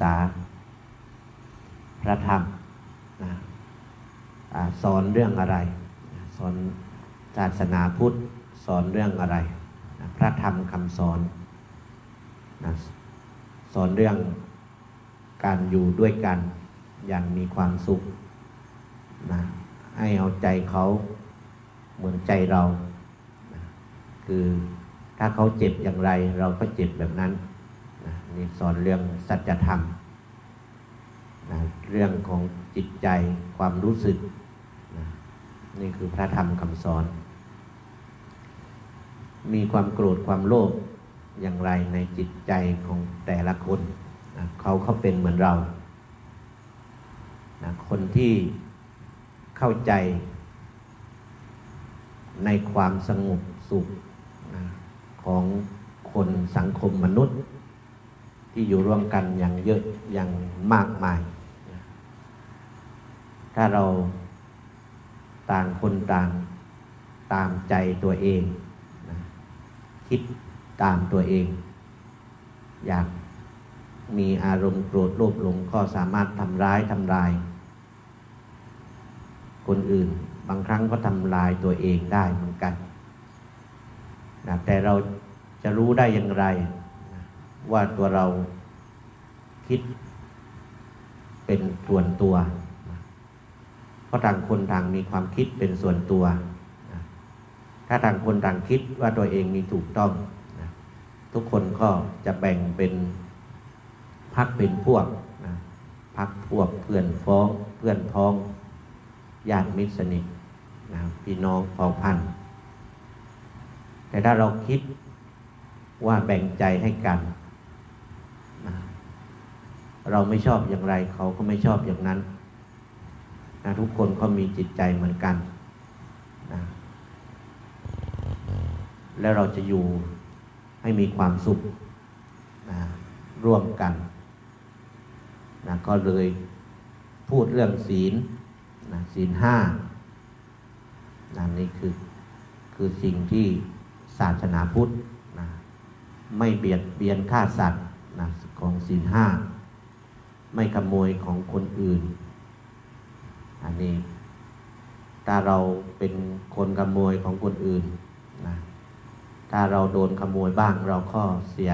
ษาพระธรรมนะสอนเรื่องอะไร สอนศาสนาพุทธสอนเรื่องอะไรนะพระธรรมคำสอนนะสอนเรื่องการอยู่ด้วยกันอย่างมีความสุขนะให้เอาใจเขาเหมือนใจเรานะคือถ้าเขาเจ็บอย่างไรเราก็เจ็บแบบนั้น นี่สอนเรื่องสัจธรรมนะเรื่องของจิตใจความรู้สึกนะนี่คือพระธรรมคำสอน มีความโกรธความโลภอย่างไรในจิตใจของแต่ละคนนะเขาเขาเป็นเหมือนเรานะคนที่เข้าใจในความสงบสุขนะของคนสังคมมนุษย์ ที่อยู่ร่วมกันอย่างเยอะอย่างมากมาย ถ้าเราต่างคนต่างตามใจตัวเองนะคิดตามตัวเอง อยากมีอารมณ์โกรธโลภหลงก็สามารถทำร้ายทำลาย คนอื่นบางครั้งก็ทำลายตัวเองได้เหมือนกันนะแต่เราจะรู้ได้อย่างไร ว่าตัวเราคิดเป็นส่วนตัว เพราะต่างคนต่างมีความคิดเป็นส่วนตัว ถ้าต่างคนต่างคิดว่าตัวเองมีถูกต้อง ทุกคนก็จะแบ่งเป็นพักเป็นพวกพักพวกเพื่อนฟ้องเพื่อนพ้องญาติมิตรสนิทนะพี่น้องเผ่าพันธุ์แต่ถ้าเราคิดว่าแบ่งใจให้กัน เราไม่ชอบอย่างไร เขาก็ไม่ชอบอย่างนั้นนะทุกคนก็มีจิตใจเหมือนกันนะแล้วเราจะอยู่ให้มีความสุขนะร่วมกันนะก็เลยพูดเรื่องศีลนะศีลห้านะนี่คือคือสิ่งที่ศาสนาพุทธนะไม่เบียดเบียนฆ่าสัตว์ นะของศีลห้า ไม่ขโมยของคนอื่น อันนี้ ถ้าเราเป็นคนขโมยของคนอื่นนะถ้าเราโดนขโมยบ้าง เราก็เสีย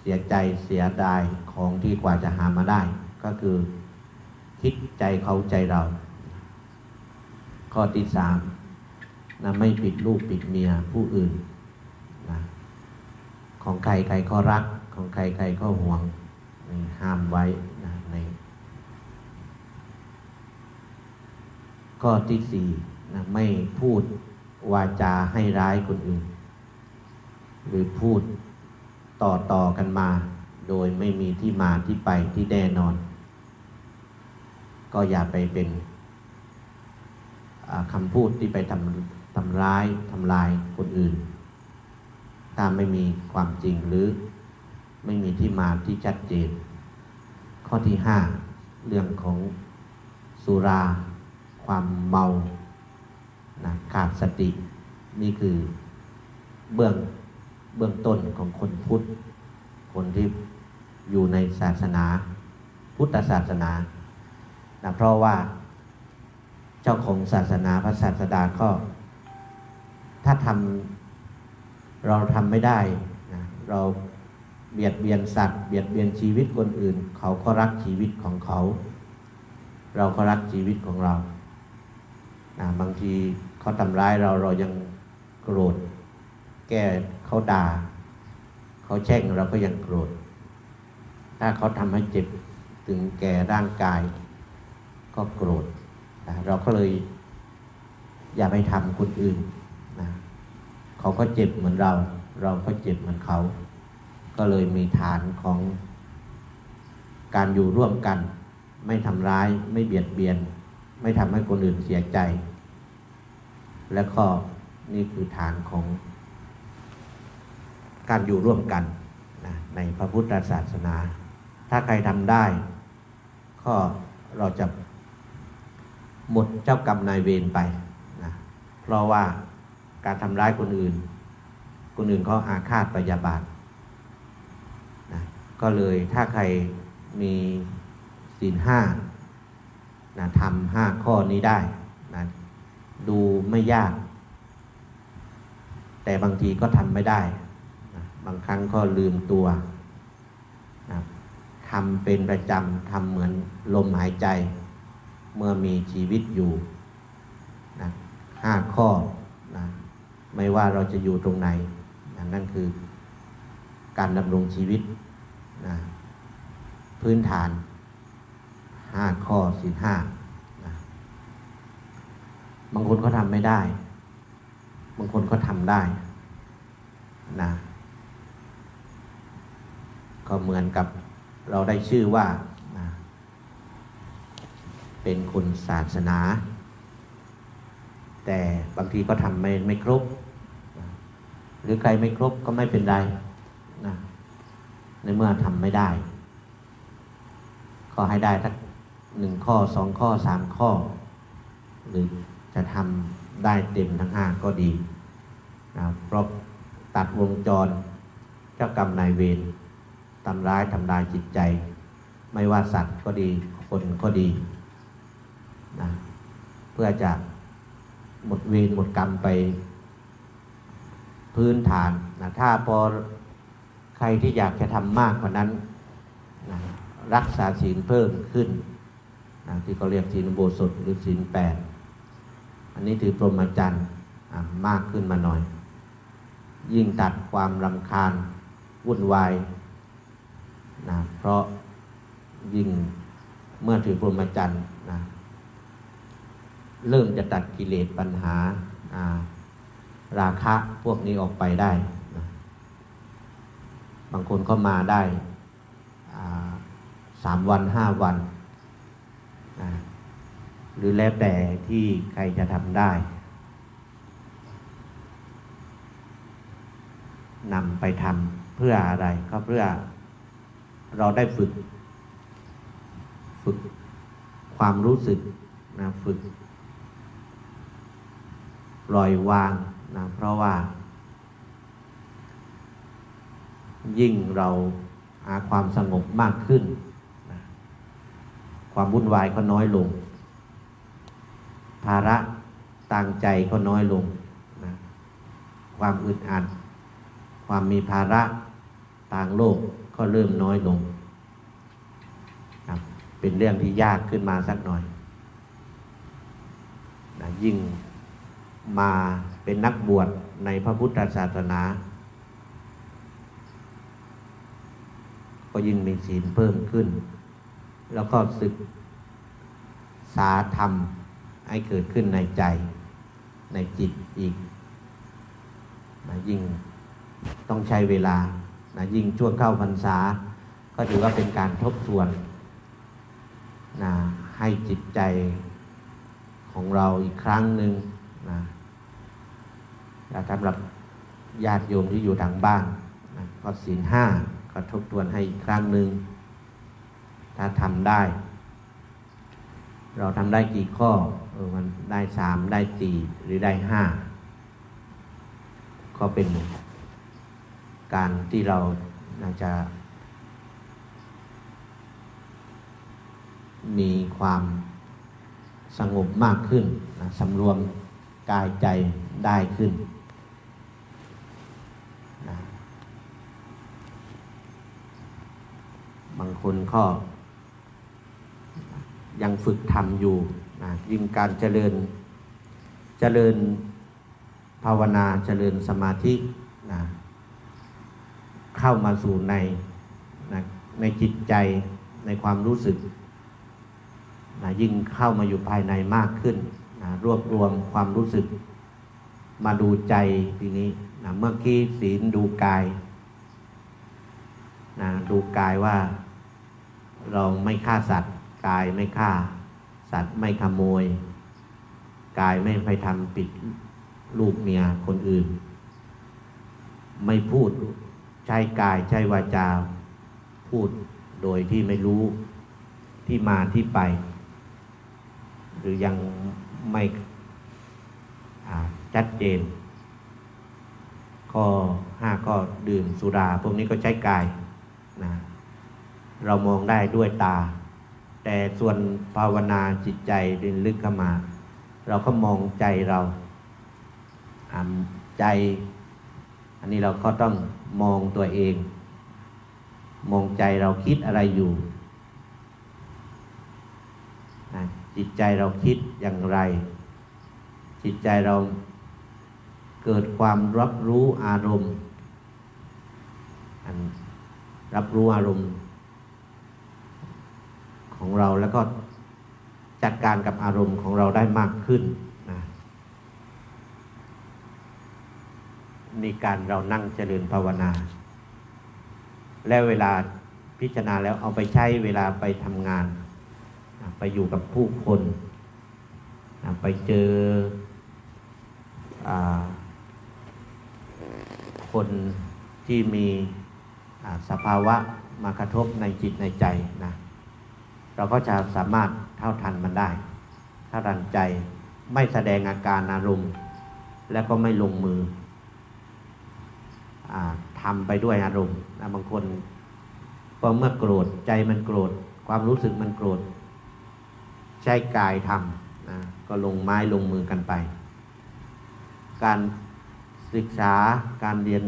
เสียใจเสียดายของที่กว่าจะหามาได้ ก็คือคิดใจเขาใจเรา ข้อที่สามนะไม่ปิดลูกปิดเมียผู้อื่นนะของใครใครก็รัก ของใครใครก็ห่วงห้ามไว้นะในข้อที่สี่นะไม่พูดวาจาให้ร้ายคนอื่น หรือพูดต่อต่อกันมา โดยไม่มีที่มาที่ไปที่แน่นอน ก็อย่าไปเป็นคำพูดที่ไปทำทำร้ายทำลายคนอื่น ถ้าไม่มีความจริงหรือ ไม่มีที่มาที่ชัดเจน ข้อที่ห้าเรื่องของสุรา ความเมานะขาดสติ นี่คือเบื้องเบื้องต้นของคนพุทธ คนที่อยู่ในศาสนา พุทธศาสนานะเพราะว่าเจ้าของศาสนาพระศาสดาก็ ถ้าทำเราทำไม่ได้นะเรา เบียดเบียนสัตว์ เบียดเบียนชีวิตคนอื่น เขาก็รักชีวิตของเขา เราก็รักชีวิตของเรานะบางทีเขาทำร้ายเราเรายังโกรธ แก้เขาด่า เขาแช่งเราก็ยังโกรธ ถ้าเขาทำให้เจ็บถึงแก่ร่างกาย ก็โกรธนะเราก็เลยอย่าไปทำคนอื่นนะเขาก็เจ็บเหมือนเรา เราก็เจ็บเหมือนเขา ก็เลยมีฐานของการอยู่ร่วมกัน ไม่ทำร้ายไม่เบียดเบียน ไม่ทำให้คนอื่นเสียใจ และก็นี่คือฐานของการอยู่ร่วมกันนะในพระพุทธศาสนา ถ้าใครทำได้ก็เราจะหมดเจ้ากรรมนายเวรไปนะเพราะว่าการทำร้ายคนอื่น คนอื่นเขาอาฆาตพยาบาท ก็เลยถ้าใครมีศีลห้านะทำห้าข้อนี้ได้นะดูไม่ยาก แต่บางทีก็ทำไม่ได้นะบางครั้งก็ลืมตัวนะทำเป็นประจำทำเหมือนลมหายใจ เมื่อมีชีวิตอยู่นะห้าข้อนะไม่ว่าเราจะอยู่ตรงไหนนะนั่นคือการดำรงชีวิต นะพื้นฐานห้าข้อสินห้านะบางคนก็ทำไม่ได้ บางคนก็ทำได้นะก็เหมือนกับเราได้ชื่อว่านะเป็นคนศาสนา แต่บางทีก็ทำไม่ไม่ครบ หรือใครไม่ครบก็ไม่เป็นไรนะ ในเมื่อทำไม่ได้ ก็ให้ได้สักหนึ่งข้อสองข้อสามข้อ หรือจะทำได้เต็มทั้งห้าก็ดีนะเพราะตัดวงจรเจ้ากรรมนายเวรทำร้ายทำลายจิตใจ ไม่ว่าสัตว์ก็ดีคนก็ดีนะเพื่อจะหมดเวรหมดกรรมไปพื้นฐานนะถ้าพอ รที่อยากจะทำมากกว่านั้นนะรักษาศีลเพิ่มขึ้นนะที่เขาเรียกศีลโบสถหรือศีลแปดอันนี้ถือพรหมจรรย์มากขึ้นมาหน่อย ยิ่งตัดความรำคาญวุ่นวายนะเพราะยิ่งเมื่อถือพรหมจรรย์นะเริ่มจะตัดกิเลสปัญหาราคะพวกนี้ออกไปได้ บางคนก็มาได้สามวันห้าวันนะหรือแล้วแต่ที่ใครจะทำได้นำไปทำเพื่ออะไรก็เพื่อเราได้ฝึก ฝึกความรู้สึกนะฝึกปล่อยวางนะเพราะว่า ยิ่งเราหาความสงบมากขึ้น ความวุ่นวายก็น้อยลง ภาระต่างใจก็น้อยลงนะความอึดอัด ความมีภาระต่างโลกก็เริ่มน้อยลงนะเป็นเรื่องที่ยากขึ้นมาสักหน่อยนะยิ่งมาเป็นนักบวชในพระพุทธศาสนา ก็ยิ่งมีศีลเพิ่มขึ้น แล้วก็ศึกษาธรรมให้เกิดขึ้นในใจในจิตอีกนะยิ่งต้องใช้เวลานะยิ่งช่วงเข้าพรรษา ก็ถือว่าเป็นการทบทวนนะให้จิตใจของเราอีกครั้งหนึ่งนะสำหรับญาติโยมที่อยู่ทางบ้านนะก็ศีลห้า ก็ทบทวนให้อีกครั้งหนึ่ง ถ้าทำได้ เราทำได้กี่ข้อเออมันได้สามได้สี่หรือได้ห้าก็เป็นการที่เราน่าจะ มีความสงบมากขึ้นนะสำรวมกายใจได้ขึ้นนะบางคนก็ยังฝึกทำอยู่นะยิ่งการเจริญเจริญภาวนาเจริญสมาธินะเข้ามาสู่ในนะในจิตใจในความรู้สึกนะยิ่งเข้ามาอยู่ภายในมากขึ้นนะรวบรวมความรู้สึก มาดูใจทีนี้นะเมื่อกี้ศีลดูกายนะดูกายว่า เราไม่ฆ่าสัตว์ กายไม่ฆ่า สัตว์ไม่ขโมย กายไม่ไปทำปิดลูกเมียคนอื่น ไม่พูดใช้กายใช้วาจา พูดโดยที่ไม่รู้ที่มาที่ไป หรือยังไม่ชัดเจนข้อห้าก็ดื่มสุรา พวกนี้ก็ใช้กายนะ เรามองได้ด้วยตา แต่ส่วนภาวนาจิตใจดินลึกเข้ามา เราก็มองใจเราอ่าใจ อันนี้เราก็ต้องมองตัวเอง มองใจเราคิดอะไรอยู่จิตใจเราคิดอย่างไร จิตใจเราเกิดความรับรู้อารมณ์ รับรู้อารมณ์ ของเราแล้วก็จัดการกับอารมณ์ของเราได้มากขึ้นนะมีการเรานั่งเจริญภาวนา แล้วเวลาพิจารณาแล้วเอาไปใช้เวลาไปทำงาน ไปอยู่กับผู้คนไปเจออคนที่มีสภาวะมากระทบในจิตในใจนะ เราก็จะสามารถเท่าทันมันได้เท่าทันใจไม่แสดงอาการอารมณ์ และก็ไม่ลงมืออทำไปด้วยอารมณ์บางคนพอเมื่อโกรธใจมันโกรธ ความรู้สึกมันโกรธ ใช้กายทำนะก็ลงไม้ลงมือกันไป การศึกษาการเรียน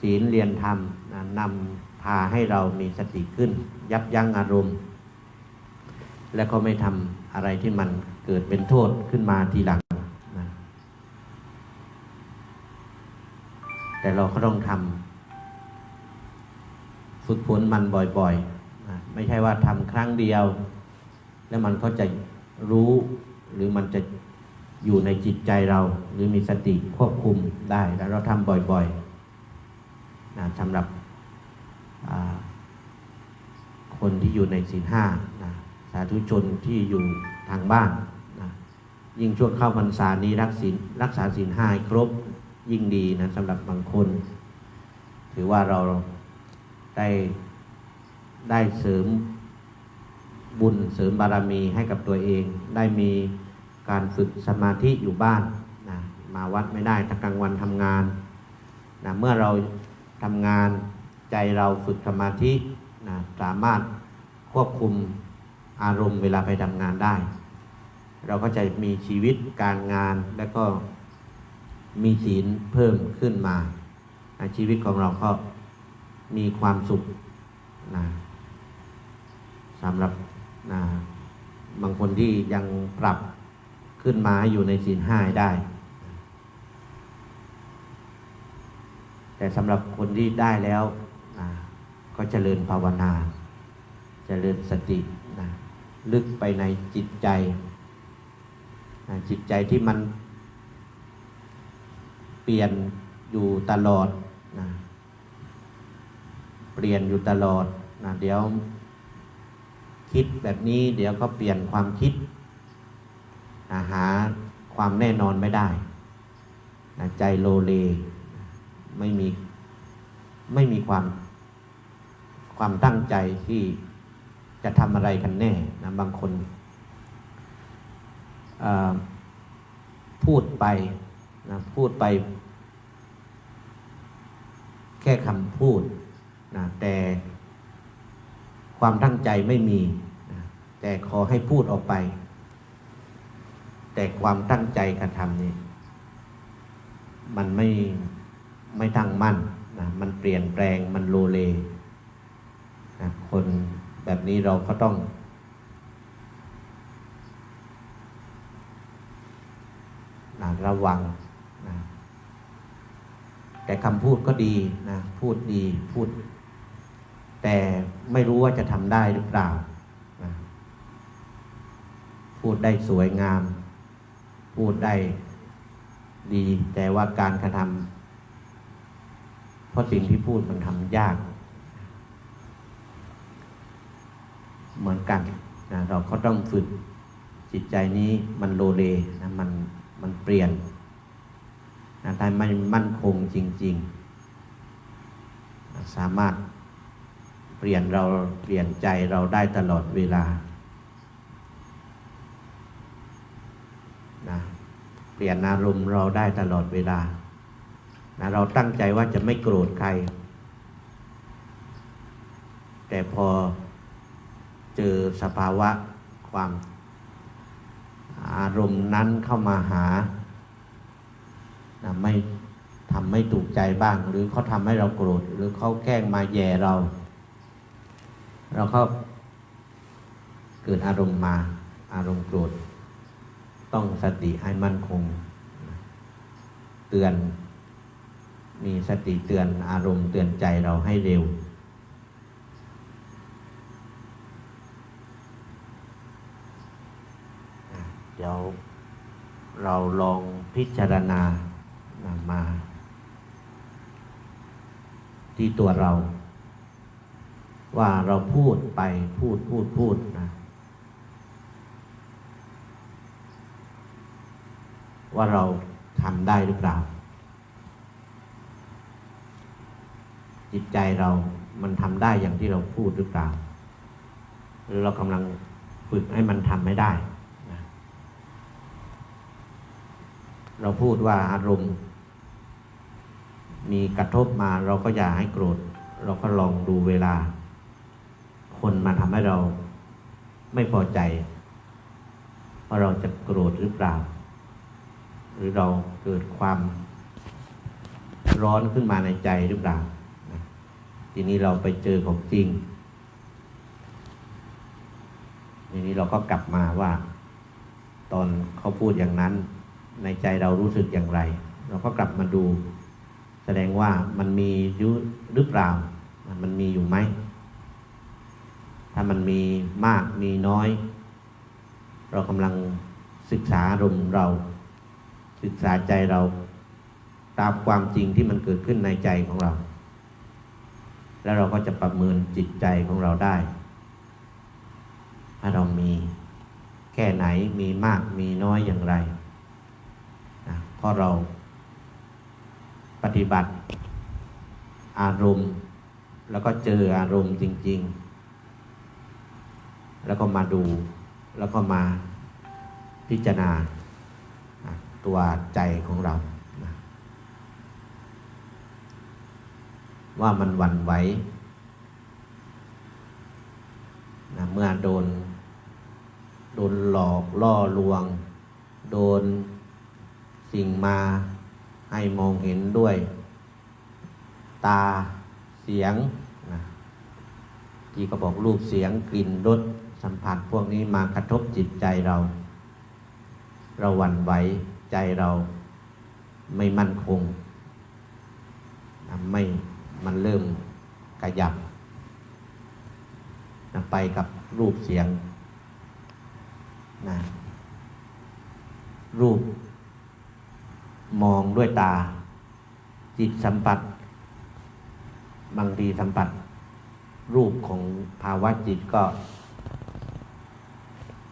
ศีลเรียนธรรมนะนำพาให้เรามีสติขึ้น ยับยั้งอารมณ์ และก็ไม่ทำอะไรที่มันเกิดเป็นโทษขึ้นมาทีหลังนะแต่เราก็ต้องทำฝึกฝนมันบ่อยๆนะไม่ใช่ว่าทำครั้งเดียว แล้วมันก็จะรู้หรือมันจะอยู่ในจิตใจเรา หรือมีสติควบคุมได้ แล้วเราทำบ่อยๆนะสำหรับ คนที่อยู่ในศีลห้านะสาธุชนที่อยู่ทางบ้านนะยิ่งช่วงเข้าพรรษานี้รักศีลรักษาศีลห้าครบยิ่งดีนะสำหรับบางคน ถือว่าเราได้ได้เสริมบุญเสริมบารมีให้กับตัวเอง ได้มีการฝึกสมาธิอยู่บ้านนะมาวัดไม่ได้ถ้ากลางวันทำงานนะเมื่อเราทำงานใจเราฝึกสมาธิ สามารถควบคุมอารมณ์เวลาไปทำงานได้ เราก็จะมีชีวิตการงานและก็มีศีลเพิ่มขึ้นมาชีวิตของเราก็มีความสุขนะสำหรับนะบางคนที่ยังปรับขึ้นมาอยู่ในศีลห้าได้ แต่สำหรับคนที่ได้แล้วนะ ก็เจริญภาวนา เจริญสตินะลึกไปในจิตใจนะจิตใจที่มันเปลี่ยนอยู่ตลอดนะเปลี่ยนอยู่ตลอดนะเดี๋ยวคิดแบบนี้เดี๋ยวก็เปลี่ยนความคิดนะหาความแน่นอนไม่ได้นะใจโลเล ไม่มี ไม่มีความ ความตั้งใจที่จะทำอะไรกันแน่นะบางคนพูดไปนะพูดไป แค่คำพูดนะแต่ความตั้งใจไม่มีนะแต่ขอให้พูดออกไป แต่ความตั้งใจกระทำนี่มันไม่ไม่ตั้งมั่นนะมันเปลี่ยนแปลงมันโลเล นะคนแบบนี้เราก็ต้องนะระวังนะแต่คำพูดก็ดีนะพูดดีพูด แต่ไม่รู้ว่าจะทำได้หรือเปล่านะพูดได้สวยงาม พูดได้ดี แต่ว่าการกระทำเพราะสิ่งที่พูดมันทำยาก เหมือนกันนะเราก็ต้องฝึกจิตใจนี้มันโลเลนะมันมันเปลี่ยนนะถ้ามันมั่นคงจริงๆนะสามารถเปลี่ยนเราเปลี่ยนใจเราได้ตลอดเวลานะเปลี่ยนอารมณ์เราได้ตลอดเวลานะเราตั้งใจว่าจะไม่โกรธใคร แต่พอ เจอสภาวะความอารมณ์นั้นเข้ามาหาไม่ทำไม่ถูกใจบ้าง หรือเขาทำให้เราโกรธ หรือเขาแกล้งมาแย่เรา เราก็เกิดอารมณ์มาอารมณ์โกรธ ต้องสติให้มั่นคง เตือน มีสติเตือนอารมณ์เตือนใจเราให้เร็ว เดี๋ยวเราลองพิจารณานมา ที่ตัวเรา ว่าเราพูดไปพูดพูดพูดนะว่าเราทำได้หรือเปล่า จิตใจเรามันทำได้อย่างที่เราพูดหรือเปล่า หรือเรากำลังฝึกให้มันทำไม่ได้นะ เราพูดว่าอารมณ์ มีกระทบมาเราก็อย่าให้โกรธ เราก็ลองดูเวลา คนมาทำให้เราไม่พอใจ ว่าเราจะโกรธหรือเปล่า หรือเราเกิดความร้อนขึ้นมาในใจหรือเปล่าทีนี้เราไปเจอของจริง ทีนี้เราก็กลับมาว่า ตอนเขาพูดอย่างนั้น ในใจเรารู้สึกอย่างไร เราก็กลับมาดู แสดงว่ามันมียุหรือเปล่า มันมีอยู่ไหม ถ้ามันมีมากมีน้อย เรากำลังศึกษาอารมเรา ศึกษาใจเราตามความจริงที่มันเกิดขึ้นในใจของเรา แล้วเราก็จะประเมินจิตใจของเราได้ถ้าเรามีแค่ไหนมีมากมีน้อยอย่างไร ราะเราปฏิบัติอารมณ์ แล้วก็เจออารมณ์จริง ๆ แล้วก็มาดู แล้วก็มาพิจารณาตัวใจของเรา ว่ามันหวั่นไหวนะเมื่อโดน โดนหลอกล่อลวง โดน สิ่งมาให้มองเห็นด้วย ตาเสียงนะที่ก็บอกรูปเสียงกลิ่นรสสัมผัสพวกนี้มากระทบจิตใจเรา เราหวั่นไหวใจเราไม่มั่นคงนะไม่มันเริ่มขยับนะไปกับรูปเสียงนะรูป มองด้วยตา จิตสัมผัส บางทีสัมผัส รูปของภาวะจิตก็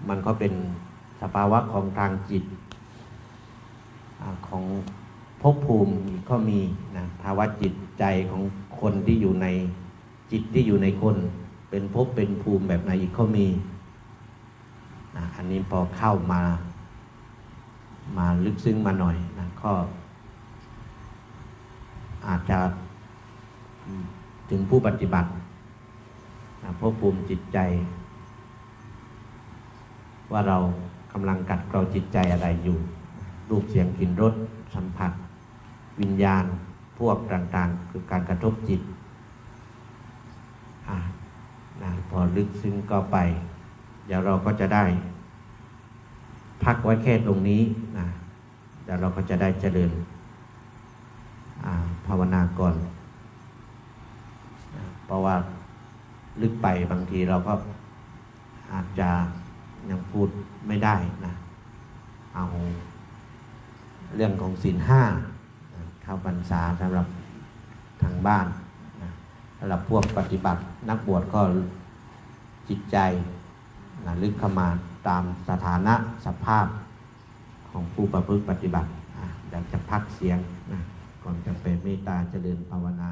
มันก็เป็นสภาวะของทางจิตอของภพภูมิก็มีนะภาวะจิตใจของคนที่อยู่ในจิตที่อยู่ในคน เป็นภพเป็นภูมิแบบไหนอีกก็มีนะอันนี้พอเข้ามา มาลึกซึ้งมาหน่อยนะก็อาจจะถึงผู้ปฏิบัตินะภพภูมิจิตใจ ว่าเรากำลังกัดเกลาจิตใจอะไรอยู่ รูปเสียงกลิ่นรสสัมผัส วิญญาณพวกต่างๆ คือการกระทบจิตอนะพอลึกซึ้งก็ไป เดี๋ยวเราก็จะได้ พักไว้แค่ตรงนี้นะเดี๋ยวเราก็จะได้เจริญาภาวนาก่อนเพราะว่าลึกไปบางทีเราก็อาจจะยังพูดไม่ได้นะเอาเรื่องของศีลห้าเข้าพรรษาสำหรับทางบ้านสำหรับพวกปฏิบัตินักบวชก็จิตใจนะลึกข้ามา ตามสถานะสภาพของผู้ประพฤติปฏิบัติอยากจะพักเสียงนะก่อนจะไปเมตตาเจริญภาวนา